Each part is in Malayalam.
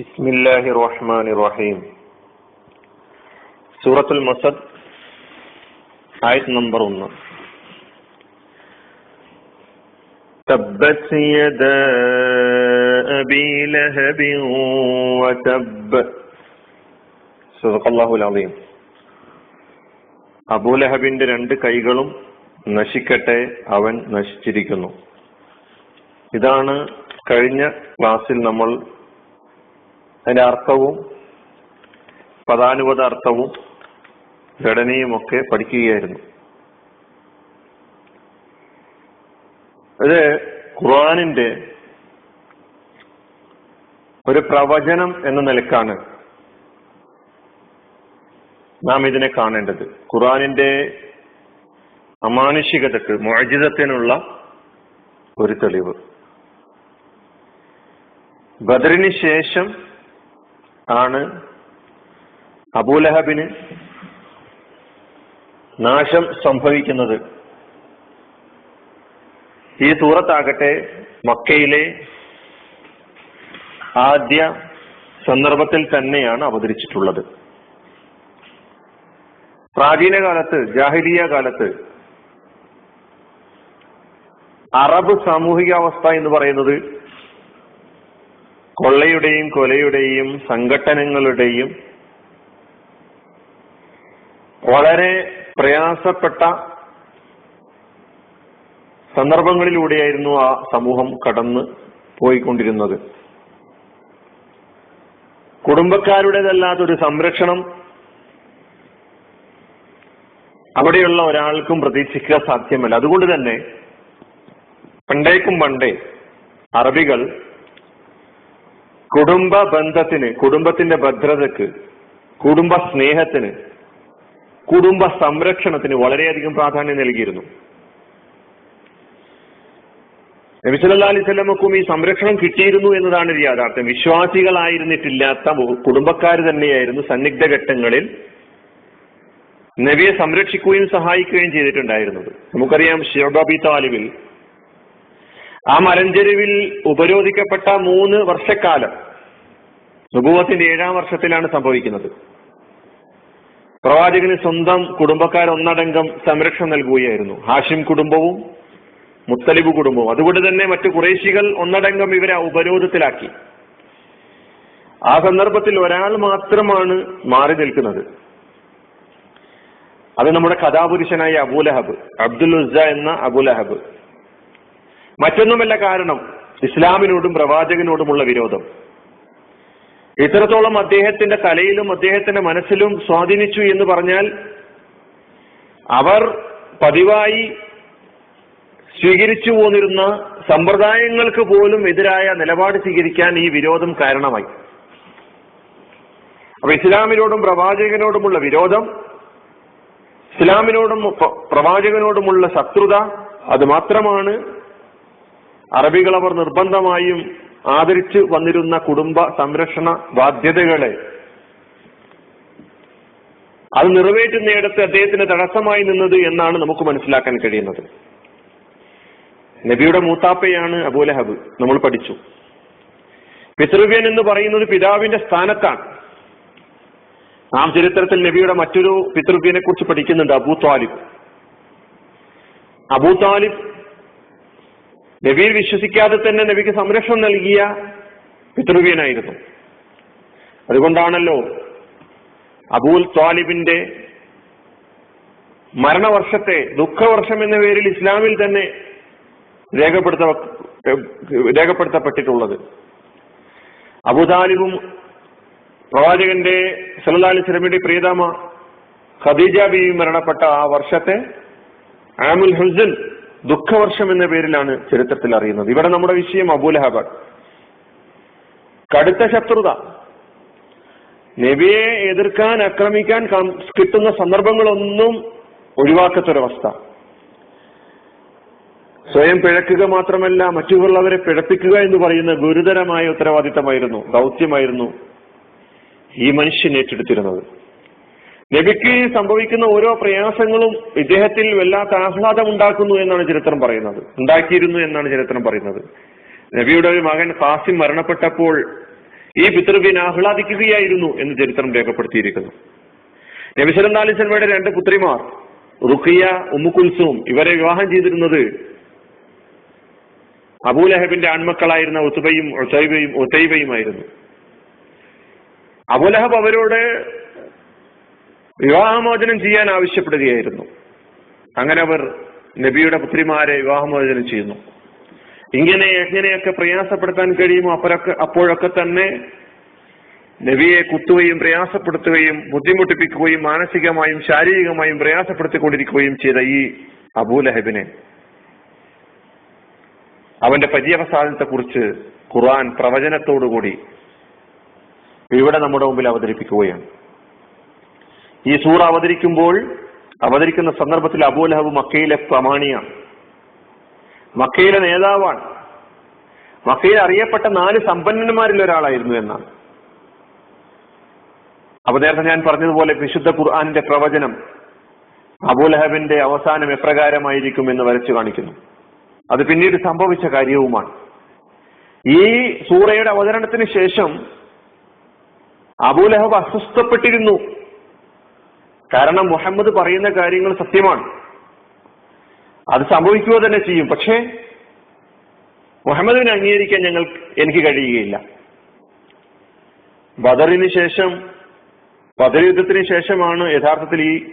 بسم الله الرحمن الرحيم സൂറത്തുൽ മസദ് ആയത് നമ്പർ ഒന്ന് تبت يدا أبي لهب وتب صدق الله العظيم അബൂലഹബിന്റെ രണ്ട് കൈകളും നശിക്കട്ടെ അവൻ നശിച്ചിരിക്കുന്നു ഇതാണ് കഴിഞ്ഞ ക്ലാസ്സിൽ നമ്മൾ അതിന്റെ അർത്ഥവും പദാനുപത അർത്ഥവും ഘടനയും ഒക്കെ പഠിക്കുകയായിരുന്നു. ഇത് ഖുർആാനിന്റെ ഒരു പ്രവചനം എന്ന നിലക്കാണ് നാം ഇതിനെ കാണേണ്ടത്. ഖുർആാനിന്റെ അമാനുഷികതക്ക് മോചിതത്തിനുള്ള ഒരു തെളിവ്. ബദറിന് ശേഷം ആണ് അബൂലഹബിന് നാശം സംഭവിക്കുന്നത്. ഈ സൂറത്താകട്ടെ മക്കയിലെ ആദ്യ സന്ദർഭത്തിൽ തന്നെയാണ് അവതരിച്ചിട്ടുള്ളത്. പ്രാചീന കാലത്ത് ജാഹിലിയ കാലത്ത് അറബ് സാമൂഹികാവസ്ഥ എന്ന് പറയുന്നത് കൊള്ളയുടെയും കൊലയുടെയും സംഘട്ടനങ്ങളുടെയും വളരെ പ്രയാസപ്പെട്ട സന്ദർഭങ്ങളിലൂടെയായിരുന്നു ആ സമൂഹം കടന്ന് പോയിക്കൊണ്ടിരുന്നത്. കുടുംബക്കാരുടേതല്ലാത്തൊരു സംരക്ഷണം അവിടെയുള്ള ഒരാൾക്കും പ്രതീക്ഷിക്കാൻ സാധ്യമല്ല. അതുകൊണ്ട് തന്നെ പണ്ടേക്കും പണ്ടേ അറബികൾ കുടുംബ ബന്ധത്തിന് കുടുംബത്തിന്റെ ഭദ്രതക്ക് കുടുംബ സ്നേഹത്തിന് കുടുംബ സംരക്ഷണത്തിന് വളരെയധികം പ്രാധാന്യം നൽകിയിരുന്നു. നബിസല്ലാ അലൈഹി സ്വലമക്കും ഈ സംരക്ഷണം കിട്ടിയിരുന്നു എന്നതാണ് ഒരു യാഥാർത്ഥ്യം. വിശ്വാസികളായിരുന്നിട്ടില്ലാത്ത കുടുംബക്കാർ തന്നെയായിരുന്നു സന്നിഗ്ധ ഘട്ടങ്ങളിൽ നബിയെ സംരക്ഷിക്കുകയും സഹായിക്കുകയും ചെയ്തിട്ടുണ്ടായിരുന്നത്. നമുക്കറിയാം ഷിബബി താലിബിൽ ആ മലഞ്ചെരുവിൽ ഉപരോധിക്കപ്പെട്ട മൂന്ന് വർഷക്കാലം നുപൂവത്തിന്റെ ഏഴാം വർഷത്തിലാണ് സംഭവിക്കുന്നത്. പ്രവാചകന് സ്വന്തം കുടുംബക്കാർ ഒന്നടങ്കം സംരക്ഷണം നൽകുകയായിരുന്നു. ഹാഷിം കുടുംബവും മുത്തലിബ് കുടുംബവും. അതുകൊണ്ട് തന്നെ മറ്റു കുറേശികൾ ഒന്നടങ്കം ഇവരെ ഉപരോധത്തിലാക്കി. ആ സന്ദർഭത്തിൽ ഒരാൾ മാത്രമാണ് മാറി നിൽക്കുന്നത്. അത് നമ്മുടെ കഥാപുരുഷനായ അബൂലഹബ് അബ്ദുൽ ഉസ്സ എന്ന അബുലഹബ്. മറ്റൊന്നുമല്ല കാരണം ഇസ്ലാമിനോടും പ്രവാചകനോടുമുള്ള വിരോധം. ഇത്രത്തോളം അദ്ദേഹത്തിന്റെ തലയിലും അദ്ദേഹത്തിന്റെ മനസ്സിലും സ്വാധീനിച്ചു എന്ന് പറഞ്ഞാൽ അവർ പതിവായി സ്വീകരിച്ചു പോന്നിരുന്ന സമ്പ്രദായങ്ങൾക്ക് പോലും എതിരായ നിലപാട് സ്വീകരിക്കാൻ ഈ വിരോധം കാരണമായി. അപ്പൊ ഇസ്ലാമിനോടും പ്രവാചകനോടുമുള്ള വിരോധം ഇസ്ലാമിനോടും പ്രവാചകനോടുമുള്ള ശത്രുത അത് മാത്രമാണ് അറബികൾ അവർ നിർബന്ധമായും ആദരിച്ചു വന്നിരുന്ന കുടുംബ സംരക്ഷണ ബാധ്യതകളെ അത് നിറവേറ്റുന്നിടത്ത് അദ്ദേഹത്തിന് തടസ്സമായി നിന്നത് എന്നാണ് നമുക്ക് മനസ്സിലാക്കാൻ കഴിയുന്നത്. നബിയുടെ മൂത്താപ്പയാണ് അബൂലഹബ്. നമ്മൾ പഠിച്ചു. പിതൃവ്യൻ എന്ന് പറയുന്നത് പിതാവിന്റെ സ്ഥാനത്താണ്. നാം ചരിത്രത്തിൽ നബിയുടെ മറ്റൊരു പിതൃവ്യനെ കുറിച്ച് പഠിക്കുന്നുണ്ട് അബൂ താലിബ്. അബൂ താലിബ് നബിയിൽ വിശ്വസിക്കാതെ തന്നെ നബിക്ക് സംരക്ഷണം നൽകിയ പിതൃവ്യനായിരുന്നു. അതുകൊണ്ടാണല്ലോ അബൂൽ ത്വാലിബിന്റെ മരണവർഷത്തെ ദുഃഖവർഷം എന്ന പേരിൽ ഇസ്ലാമിൽ തന്നെ രേഖപ്പെടുത്ത രേഖപ്പെടുത്തപ്പെട്ടിട്ടുള്ളത്. അബുതാലിബും പ്രവാചകന്റെ സല്ലാ അലി സ്വലമിയുടെ പ്രിയതമ ഖദീജ ബിയും മരണപ്പെട്ട ആ വർഷത്തെ ആമുൽ ഹുസൻ ദുഃഖവർഷം എന്ന പേരിലാണ് ചരിത്രത്തിൽ അറിയുന്നത്. ഇവിടെ നമ്മുടെ വിഷയം അബൂലഹബാദ് കടുത്ത ശത്രുത. നബിയെ എതിർക്കാൻ ആക്രമിക്കാൻ കിട്ടുന്ന സന്ദർഭങ്ങളൊന്നും ഒഴിവാക്കത്തൊരവസ്ഥ. സ്വയം പിഴക്കുക മാത്രമല്ല മറ്റുള്ളവരെ പിഴപ്പിക്കുക എന്ന് പറയുന്ന ഗുരുതരമായ ഉത്തരവാദിത്തമായിരുന്നു ദൗത്യമായിരുന്നു ഈ മനുഷ്യൻ ഏറ്റെടുത്തിരുന്നത്. നബിക്ക് സംഭവിക്കുന്ന ഓരോ പ്രയാസങ്ങളും ഇദ്ദേഹത്തിൽ വല്ലാത്ത ആഹ്ലാദം ഉണ്ടാക്കുന്നു എന്നാണ് ചരിത്രം പറയുന്നത്. ഉണ്ടാക്കിയിരുന്നു എന്നാണ് ചരിത്രം പറയുന്നത്. നബിയുടെ ഒരു മകൻ ഖാസിം മരണപ്പെട്ടപ്പോൾ ഈ പിതൃവിനെ ആഹ്ലാദിക്കുകയായിരുന്നു എന്ന് ചരിത്രം രേഖപ്പെടുത്തിയിരിക്കുന്നു. നബിസലം സിനിമയുടെ രണ്ട് പുത്രിമാർ റുഖിയ ഉമ്മുക്കുൽസും ഇവരെ വിവാഹം ചെയ്തിരുന്നത് അബൂലഹബിന്റെ ആൺമക്കളായിരുന്ന ഉത്തുബയും ഒസൈബയും ഒസൈബയുമായിരുന്നു അബൂലഹബ് അവരോട് വിവാഹമോചനം ചെയ്യാൻ ആവശ്യപ്പെടുകയായിരുന്നു. അങ്ങനെ അവർ നബിയുടെ പുത്രിമാരെ വിവാഹമോചനം ചെയ്യുന്നു. ഇങ്ങനെ എങ്ങനെയൊക്കെ പ്രയാസപ്പെടുത്താൻ കഴിയുമോ അപ്പോഴൊക്കെ അപ്പോഴൊക്കെ തന്നെ നബിയെ കുത്തുകയും പ്രയാസപ്പെടുത്തുകയും ബുദ്ധിമുട്ടിപ്പിക്കുകയും മാനസികമായും ശാരീരികമായും പ്രയാസപ്പെടുത്തിക്കൊണ്ടിരിക്കുകയും ചെയ്ത ഈ അബൂലഹബിനെ അവന്റെ പര്യവസാനത്തെ കുറിച്ച് ഖുർആൻ പ്രവചനത്തോടുകൂടി ഇവിടെ നമ്മുടെ മുമ്പിൽ അവതരിപ്പിക്കുകയാണ്. ഈ സൂറ അവതരിക്കുമ്പോൾ അവതരിക്കുന്ന സന്ദർഭത്തിൽ അബൂലഹബ് മക്കയിലെ പ്രമാണിയാണ്. മക്കയിലെ നേതാവാണ്. മക്കയിൽ അറിയപ്പെട്ട നാല് സമ്പന്നന്മാരിൽ ഒരാളായിരുന്നു എന്നാണ്. അപ്പൊ നേരത്തെ ഞാൻ പറഞ്ഞതുപോലെ വിശുദ്ധ ഖുർആാനിന്റെ പ്രവചനം അബൂലഹബിന്റെ അവസാനം എപ്രകാരമായിരിക്കും എന്ന് വരച്ചു കാണിക്കുന്നു. അത് പിന്നീട് സംഭവിച്ച കാര്യവുമാണ്. ഈ സൂറയുടെ അവതരണത്തിന് ശേഷം അബൂലഹബ് അസ്വസ്ഥപ്പെട്ടിരുന്നു. കാരണം മുഹമ്മദ് പറയുന്ന കാര്യങ്ങൾ സത്യമാണ്. അത് സംഭവിക്കുക തന്നെ ചെയ്യും. പക്ഷേ മുഹമ്മദിനെ അംഗീകരിക്കാൻ ഞങ്ങൾ എനിക്ക് കഴിയുകയില്ല. ബദറിന് ശേഷം ബദർ യുദ്ധത്തിന് ശേഷമാണ് യഥാർത്ഥത്തിൽ ഈ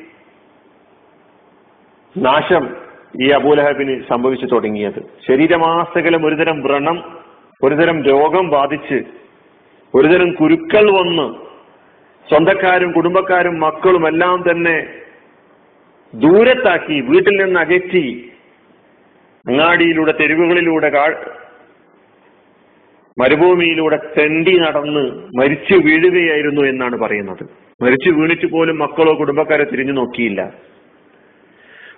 നാശം ഈ അബൂലഹബിന് സംഭവിച്ചു തുടങ്ങിയത്. ശരീരമാസകലം ഒരുതരം വ്രണം ഒരുതരം രോഗം ബാധിച്ച് ഒരുതരം കുരുക്കൾ വന്ന് സ്വന്തക്കാരും കുടുംബക്കാരും മക്കളും എല്ലാം തന്നെ ദൂരത്താക്കി വീട്ടിൽ നിന്ന് അകറ്റി അങ്ങാടിയിലൂടെ തെരുവുകളിലൂടെ കാ- മരുഭൂമിയിലൂടെ തെണ്ടി നടന്ന് മരിച്ചു വീഴുകയായിരുന്നു എന്നാണ് പറയുന്നത്. മരിച്ചു വീണിട്ട് പോലും മക്കളോ കുടുംബക്കാരോ തിരിഞ്ഞു നോക്കിയില്ല.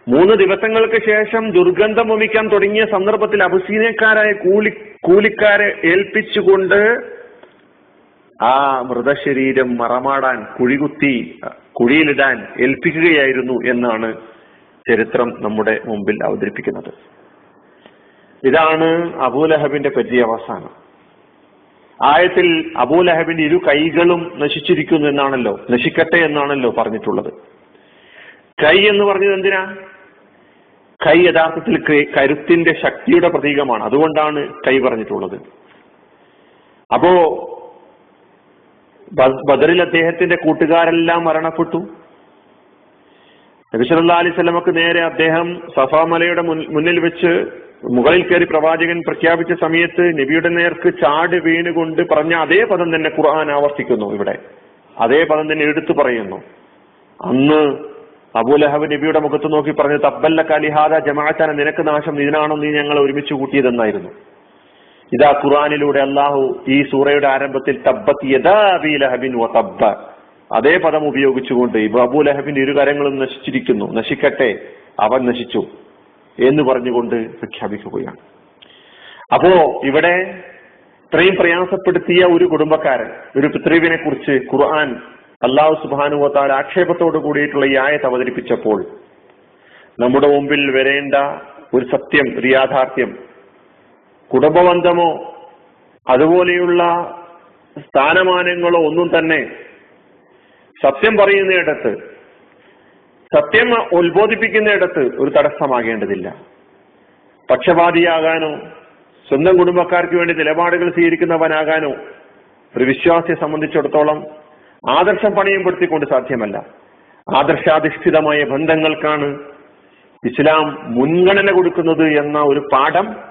മൂന്ന് ദിവസങ്ങൾക്ക് ശേഷം ദുർഗന്ധം വമിക്കാൻ തുടങ്ങിയ സന്ദർഭത്തിൽ അബസീനക്കാരായ കൂലി കൂലിക്കാരെ ഏൽപ്പിച്ചുകൊണ്ട് ആ മൃതശരീരം മറമാടാൻ കുഴികുത്തി കുഴിയിലിടാൻ ഏൽപ്പിക്കുകയായിരുന്നു എന്നാണ് ചരിത്രം നമ്മുടെ മുമ്പിൽ അവതരിപ്പിക്കുന്നത്. ഇതാണ് അബൂലഹബിന്റെ പര്യവസാനം ആയത്തിൽ അബൂലഹബിന്റെ ഇരു കൈകളും നശിച്ചിരിക്കുന്നു എന്നാണല്ലോ നശിക്കട്ടെ എന്നാണല്ലോ പറഞ്ഞിട്ടുള്ളത്. കൈ എന്ന് പറഞ്ഞത് എന്തിനാ? കൈ യഥാർത്ഥത്തിൽ കരുത്തിന്റെ ശക്തിയുടെ പ്രതീകമാണ്. അതുകൊണ്ടാണ് കൈ പറഞ്ഞിട്ടുള്ളത്. അപ്പോ ബദറിൽ അദ്ദേഹത്തിന്റെ കൂട്ടുകാരെല്ലാം മരണപ്പെട്ടു. നബിസല്ലാ അലൈഹി സ്വലമക്ക് നേരെ അദ്ദേഹം സഫാമലയുടെ മുന്നിൽ വെച്ച് മുകളിൽ കയറി പ്രവാചകൻ പ്രഖ്യാപിച്ച സമയത്ത് നബിയുടെ നേർക്ക് ചാട് വീണുകൊണ്ട് പറഞ്ഞ അതേ പദം തന്നെ ഖുർആൻ ആവർത്തിക്കുന്നു ഇവിടെ. അതേ പദം തന്നെ എടുത്തു പറയുന്നു. അന്ന് അബൂലഹബ് നബിയുടെ മുഖത്ത് നോക്കി പറഞ്ഞു തബ്ബല്ല കലിഹാദ ജമാഅത്താന നിനക്ക് നാശം ഇതിനാണോ നീ ഞങ്ങൾ ഒരുമിച്ച് കൂട്ടിയതെന്നായിരുന്നു. ഇതാ ഖുറാനിലൂടെ അള്ളാഹു ഈ സൂറയുടെ ആരംഭത്തിൽ തബ്ബത്ത് അതേ പദം ഉപയോഗിച്ചുകൊണ്ട് അബു ലഹബിന്റെ ഇരു കരങ്ങളും നശിച്ചിരിക്കുന്നു. നശിക്കട്ടെ. അവൻ നശിച്ചു എന്ന് പറഞ്ഞുകൊണ്ട് പ്രഖ്യാപിക്കുകയാണ്. അപ്പോ ഇവിടെ ഇത്രയും പ്രയാസപ്പെടുത്തിയ ഒരു കുടുംബക്കാരൻ ഒരു പിതൃവിനെ കുറിച്ച് ഖുർആൻ അള്ളാഹു സുബാനുവത്താൽ ആക്ഷേപത്തോട് കൂടിയിട്ടുള്ള ഈ ആയത്ത് അവതരിപ്പിച്ചപ്പോൾ നമ്മുടെ മുമ്പിൽ വരേണ്ട ഒരു സത്യം ഒരു യാഥാർത്ഥ്യം കുടുംബബന്ധമോ അതുപോലെയുള്ള സ്ഥാനമാനങ്ങളോ ഒന്നും തന്നെ സത്യം പറയുന്നിടത്ത് സത്യം ഉത്ബോധിപ്പിക്കുന്നിടത്ത് ഒരു തടസ്സമാകേണ്ടതില്ല. പക്ഷപാതിയാകാനോ സ്വന്തം കുടുംബക്കാർക്ക് വേണ്ടി നിലപാടുകൾ സ്വീകരിക്കുന്നവനാകാനോ ഒരു വിശ്വാസിയെ സംബന്ധിച്ചിടത്തോളം ആദർശം പണയപ്പെടുത്തിക്കൊണ്ട് സാധ്യമല്ല. ആദർശാധിഷ്ഠിതമായ ബന്ധങ്ങൾക്കാണ് ഇസ്ലാം മുൻഗണന കൊടുക്കുന്നത് എന്ന ഒരു പാഠം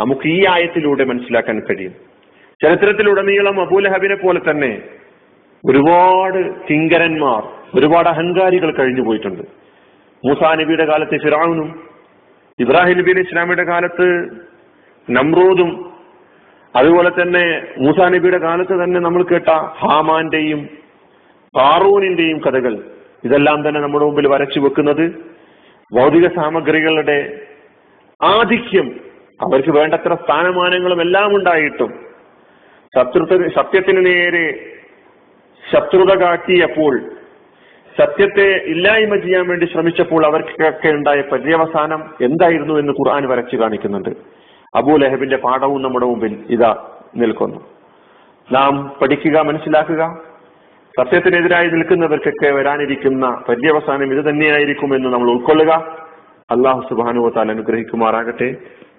നമുക്ക് ഈ ആയത്തിലൂടെ മനസ്സിലാക്കാൻ കഴിയും. ചരിത്രത്തിലുടനീളം അബൂലഹബിനെ പോലെ തന്നെ ഒരുപാട് കിങ്കരന്മാർ ഒരുപാട് അഹങ്കാരികൾ കഴിഞ്ഞു പോയിട്ടുണ്ട്. മൂസാ നബിയുടെ കാലത്ത് ഫിറാവുനും ഇബ്രാഹിം നബി ഇസ്ലാമിയുടെ കാലത്ത് നമ്രൂദും അതുപോലെ തന്നെ മൂസാ നബിയുടെ കാലത്ത് തന്നെ നമ്മൾ കേട്ട ഹാമാന്റെയും കാറൂനിന്റെയും കഥകൾ. ഇതെല്ലാം തന്നെ നമ്മുടെ മുമ്പിൽ വരച്ചു വെക്കുന്നത് ഭൗതിക സാമഗ്രികളുടെ ആധിക്യം അവർക്ക് വേണ്ടത്ര സ്ഥാനമാനങ്ങളും എല്ലാം ഉണ്ടായിട്ടും ശത്രുത്വ സത്യത്തിന് നേരെ ശത്രുത കാട്ടിയപ്പോൾ സത്യത്തെ ഇല്ലായ്മ ചെയ്യാൻ വേണ്ടി ശ്രമിച്ചപ്പോൾ അവർക്കൊക്കെ ഉണ്ടായ പര്യവസാനം എന്തായിരുന്നു എന്ന് ഖുർആൻ വരച്ചു കാണിക്കുന്നുണ്ട്. അബൂ ലഹബിന്റെ പാഠവും നമ്മുടെ മുമ്പിൽ ഇതാ നിൽക്കുന്നു. നാം പഠിക്കുക മനസ്സിലാക്കുക. സത്യത്തിനെതിരായി നിൽക്കുന്നവർക്കൊക്കെ വരാനിരിക്കുന്ന പര്യവസാനം ഇത് തന്നെയായിരിക്കും എന്ന് നമ്മൾ ഉൾക്കൊള്ളുക. അള്ളാഹു സുബാനുവത്താൽ അനുഗ്രഹിക്കുമാറാകട്ടെ.